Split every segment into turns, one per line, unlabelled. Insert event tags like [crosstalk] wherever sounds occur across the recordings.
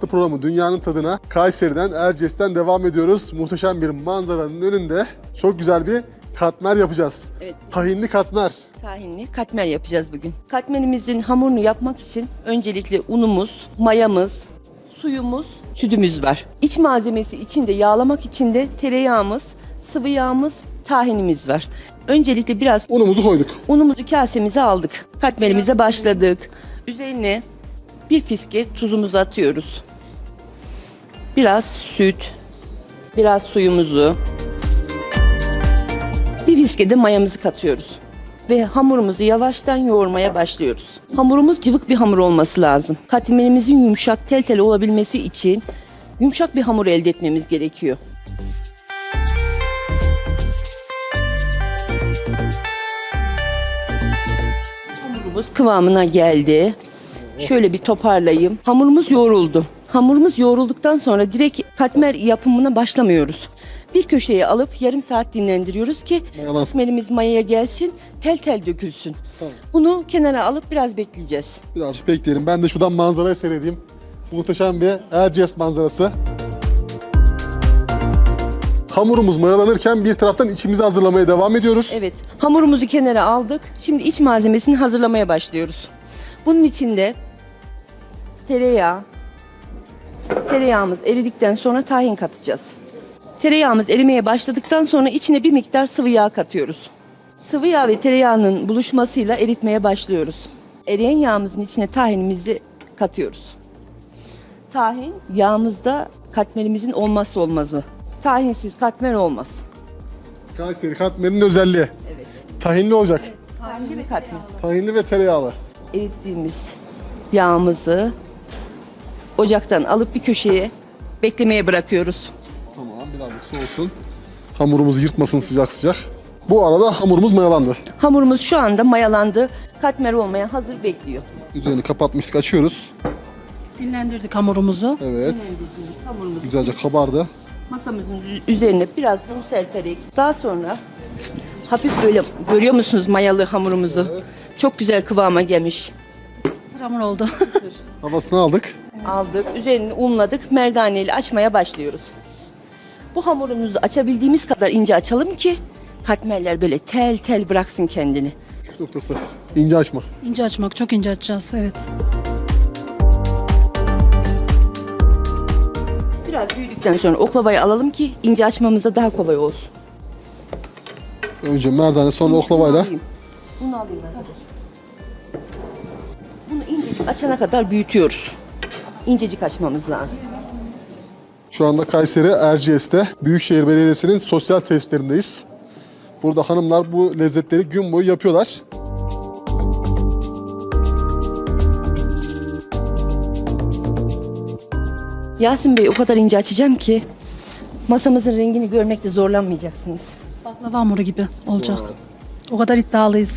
programı Dünyanın Tadına Kayseri'den, Erciyes'ten devam ediyoruz. Muhteşem bir manzaranın önünde çok güzel bir katmer yapacağız.
Evet.
Tahinli katmer.
Tahinli katmer yapacağız bugün. Katmerimizin hamurunu yapmak için öncelikle unumuz, mayamız, suyumuz, sütümüz var. İç malzemesi içinde yağlamak için de tereyağımız, sıvı yağımız, tahinimiz var. Öncelikle biraz
Unumuzu koyduk.
unumuzu kasemize aldık. Katmerimize başladık. Üzerine bir fiske tuzumuzu atıyoruz. Biraz süt, biraz suyumuzu, bir fiske de mayamızı katıyoruz. Ve hamurumuzu yavaştan yoğurmaya başlıyoruz. Hamurumuz cıvık bir hamur olması lazım. Katmerimizin yumuşak tel tel olabilmesi için yumuşak bir hamur elde etmemiz gerekiyor. Hamurumuz kıvamına geldi. Şöyle bir toparlayayım. Hamurumuz yoğruldu. Hamurumuz yoğrulduktan sonra direkt katmer yapımına başlamıyoruz. Bir köşeye alıp yarım saat dinlendiriyoruz ki
Mayalansın.
katmerimiz mayaya gelsin, tel tel dökülsün.
Tamam.
Bunu kenara alıp biraz bekleyeceğiz.
Birazcık bekleyelim. Ben de şuradan manzarayı seyredeyim. Muhteşem bir Erciyes manzarası. Hamurumuz mayalanırken bir taraftan içimizi hazırlamaya devam ediyoruz.
Evet, hamurumuzu kenara aldık. Şimdi iç malzemesini hazırlamaya başlıyoruz. Bunun içinde tereyağı, tereyağımız eridikten sonra tahin katacağız. Tereyağımız erimeye başladıktan sonra içine bir miktar sıvı yağ katıyoruz. Sıvı yağ ve tereyağının buluşmasıyla eritmeye başlıyoruz. Eriyen yağımızın içine tahinimizi katıyoruz. Tahin yağımızda katmerimizin olmazsa olmazı. Tahinsiz katmer olmaz.
Kayseri katmerinin özelliği.
Evet.
Tahinli olacak.
Tahinli bir katmer.
Tahinli ve tereyağlı.
Erittiğimiz yağımızı ocaktan alıp bir köşeye beklemeye bırakıyoruz.
Tamam birazcık soğusun. Hamurumuzu yırtmasın sıcak sıcak. Bu arada hamurumuz mayalandı.
Hamurumuz şu anda mayalandı. Katmer olmaya hazır bekliyor.
Üzerini kapatmıştık açıyoruz.
Dinlendirdik hamurumuzu.
Evet
Dinlendirdiğimiz hamurumuzu
güzelce kabardı.
masamızın üzerine biraz un serperek daha sonra hafif böyle görüyor musunuz mayalı hamurumuzu? Çok güzel kıvama gelmiş.
Sıra hamur oldu. [laughs]
Havasını aldık.
Aldık, üzerini unladık, merdaneyle açmaya başlıyoruz. Bu hamurumuzu açabildiğimiz kadar ince açalım ki katmerler böyle tel tel bıraksın kendini.
Üç noktası. İnce açma.
ince açmak, çok ince açacağız. Evet.
Biraz büyüdükten sonra oklavayı alalım ki ince açmamıza daha kolay olsun.
Önce merdane sonra oklavayla.
Alayım. Bunu alayım arkadaşlar. Bunu incecik açana kadar büyütüyoruz. İncecik açmamız lazım.
Şu anda Kayseri Erciyes'te Büyükşehir Belediyesi'nin sosyal testlerindeyiz. Burada hanımlar bu lezzetleri gün boyu yapıyorlar.
Yasin Bey o kadar ince açacağım ki masamızın rengini görmekte zorlanmayacaksınız.
Baklava hamuru gibi olacak. O kadar iddialıyız.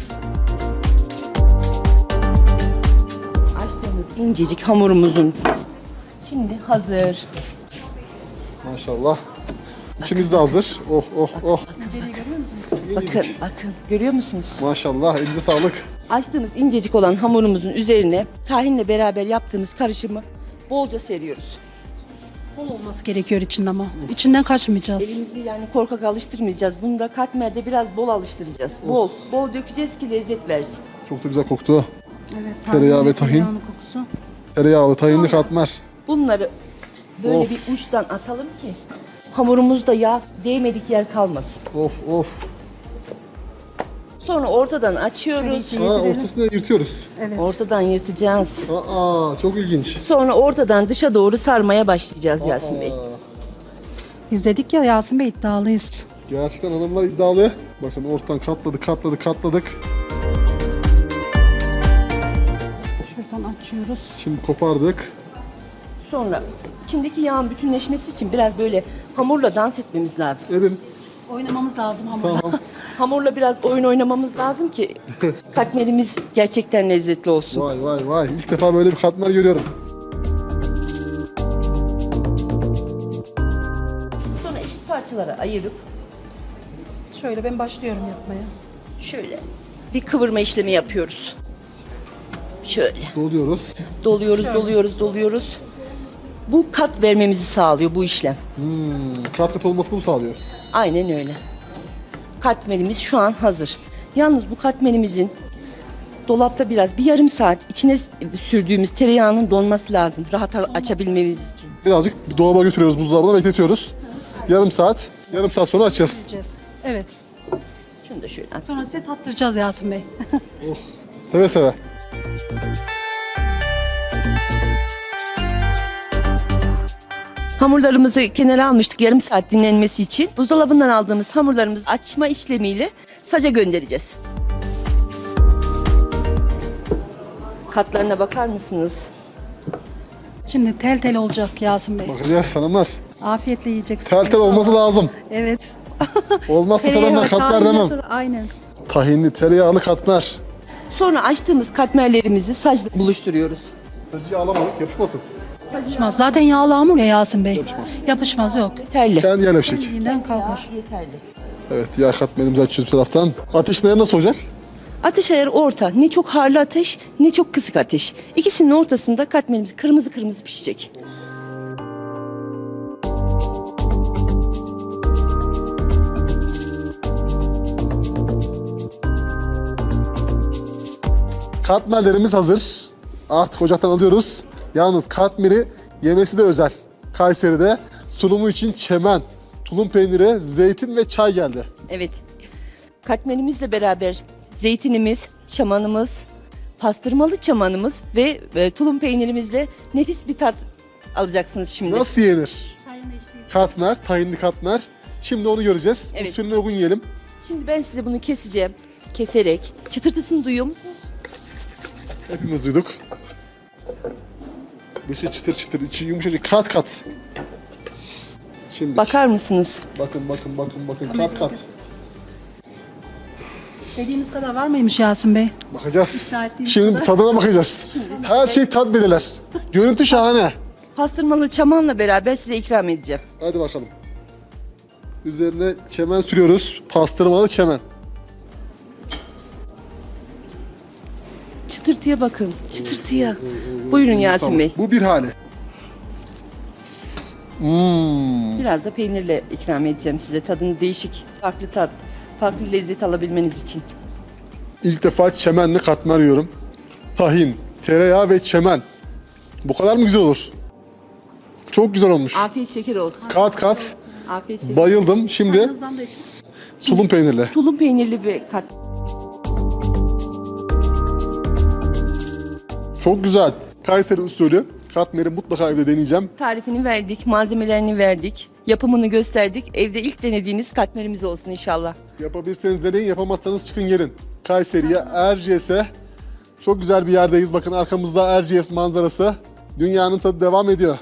Açtığımız incecik hamurumuzun şimdi hazır.
Maşallah. İçimiz de hazır. Oh oh oh.
Bakın bakın görüyor musunuz?
Maşallah elinize sağlık.
Açtığımız incecik olan hamurumuzun üzerine tahinle beraber yaptığımız karışımı bolca seriyoruz.
Bol olması gerekiyor içinde ama. İçinden kaçmayacağız.
Elimizi yani korkak alıştırmayacağız. Bunu da katmerde biraz bol alıştıracağız. Bol, bol dökeceğiz ki lezzet versin.
Çok da güzel koktu.
Evet,
Tereyağı ve tahin.
tereyağının kokusu.
Tereyağlı, tahinli katmer.
Bunları böyle
Of.
bir uçtan atalım ki hamurumuzda yağ değmedik yer kalmasın.
Of of.
Sonra ortadan açıyoruz.
Aa, ortasını yırtıyoruz.
Evet.
Ortadan yırtacağız.
Aa çok ilginç.
Sonra ortadan dışa doğru sarmaya başlayacağız Yasin Bey.
Aa,
Biz dedik ya Yasin Bey iddialıyız.
gerçekten hanımlar iddialı. Bakın ortadan katladık, katladık, katladık.
Şuradan açıyoruz.
Şimdi kopardık.
Sonra içindeki yağın bütünleşmesi için biraz böyle hamurla dans etmemiz lazım.
Edin.
Oynamamız lazım hamurla.
Tamam. [laughs]
Hamurla biraz oyun oynamamız lazım ki [laughs] katmerimiz gerçekten lezzetli olsun.
Vay vay vay. İlk defa böyle bir katmer görüyorum.
Sonra eşit parçalara ayırıp
Şöyle ben başlıyorum yapmaya.
şöyle bir kıvırma işlemi yapıyoruz. Şöyle
Doluyoruz.
doluyoruz, doluyoruz, doluyoruz. Bu kat vermemizi sağlıyor bu işlem.
Hmm, kat kat olmasını bu sağlıyor.
Aynen öyle. Katmerimiz şu an hazır. Yalnız bu katmerimizin dolapta biraz bir yarım saat içine sürdüğümüz tereyağının donması lazım. Rahat açabilmemiz için.
Birazcık dolaba götürüyoruz buzdolabına bekletiyoruz. Yarım saat. Yarım saat sonra açacağız.
Evet.
Şunu da şöyle at.
Sonra size tattıracağız Yasin Bey. [laughs]
Seve seve.
Hamurlarımızı kenara almıştık yarım saat dinlenmesi için. Buzdolabından aldığımız hamurlarımızı açma işlemiyle saca göndereceğiz. Katlarına bakar mısınız?
Şimdi tel tel olacak Yasin Bey.
Bakacağız hanımlar.
Afiyetle yiyeceksiniz.
Tel tel olması lazım.
Evet. [laughs]
Olmazsa sana ben
Tereyağı,
katmer demem.
sonra- Aynen.
Tahinli, tereyağlı katmer.
Sonra açtığımız katmerlerimizi sacla buluşturuyoruz.
Sacıyı alamadık, yapışmasın.
Yapışmaz. Zaten yağlı hamur ya Yasin Bey.
Yapışmaz.
Yapışmaz yok.
Terli.
Kendi yerleşecek.
Elinden kalkar.
Yeterli.
Evet, yağ katmerimizi açıyoruz bir taraftan. Ateş ayarı nasıl olacak?
Ateş ayarı orta. Ne çok harlı ateş ne çok kısık ateş. İkisinin ortasında katmerimiz kırmızı kırmızı pişecek.
Katmerlerimiz hazır. Artık ocaktan alıyoruz. Yalnız katmeri yemesi de özel. Kayseri'de sunumu için çemen, tulum peyniri, zeytin ve çay geldi.
Evet. Katmerimizle beraber zeytinimiz, çamanımız, pastırmalı çamanımız ve, ve tulum peynirimizle nefis bir tat alacaksınız şimdi.
Nasıl yenir? Katmer, tahinli katmer. Şimdi onu göreceğiz.
Evet.
Usulüne uygun yiyelim.
Şimdi ben size bunu keseceğim. Keserek. Çıtırtısını duyuyor musunuz?
Hepimiz duyduk. Dışı çıtır çıtır, içi yumuşacık kat kat. Şimdi
Bakar mısınız?
bakın bakın bakın bakın kat kat.
Dediğiniz kadar var mıymış Yasin Bey?
Bakacağız. Şimdi
kadar.
tadına bakacağız. Her şey tat belirler. Görüntü şahane.
Pastırmalı çamanla beraber size ikram edeceğim.
Hadi bakalım. Üzerine çemen sürüyoruz. Pastırmalı çemen.
Çıtırtıya bakın. Çıtırtıya. Buyurun Yasin. Bey.
Bu bir hali. Hmm.
Biraz da peynirle ikram edeceğim size. Tadını değişik, farklı tat, farklı lezzet alabilmeniz için.
İlk defa çemenli katmer yiyorum. Tahin, tereyağı ve çemen. Bu kadar mı güzel olur? Çok güzel olmuş.
Afiyet şeker olsun.
Kat kat.
Afiyet şeker.
Bayıldım. Şimdi
Çayınızdan da için.
tulum peynirli.
Tulum peynirli bir kat.
Çok güzel. Kayseri usulü. Katmeri mutlaka evde deneyeceğim.
Tarifini verdik, malzemelerini verdik, yapımını gösterdik. Evde ilk denediğiniz katmerimiz olsun inşallah.
Yapabilirseniz deneyin, yapamazsanız çıkın gelin. Kayseri'ye, Erciyes'e. Çok güzel bir yerdeyiz. Bakın arkamızda Erciyes manzarası. Dünyanın tadı devam ediyor.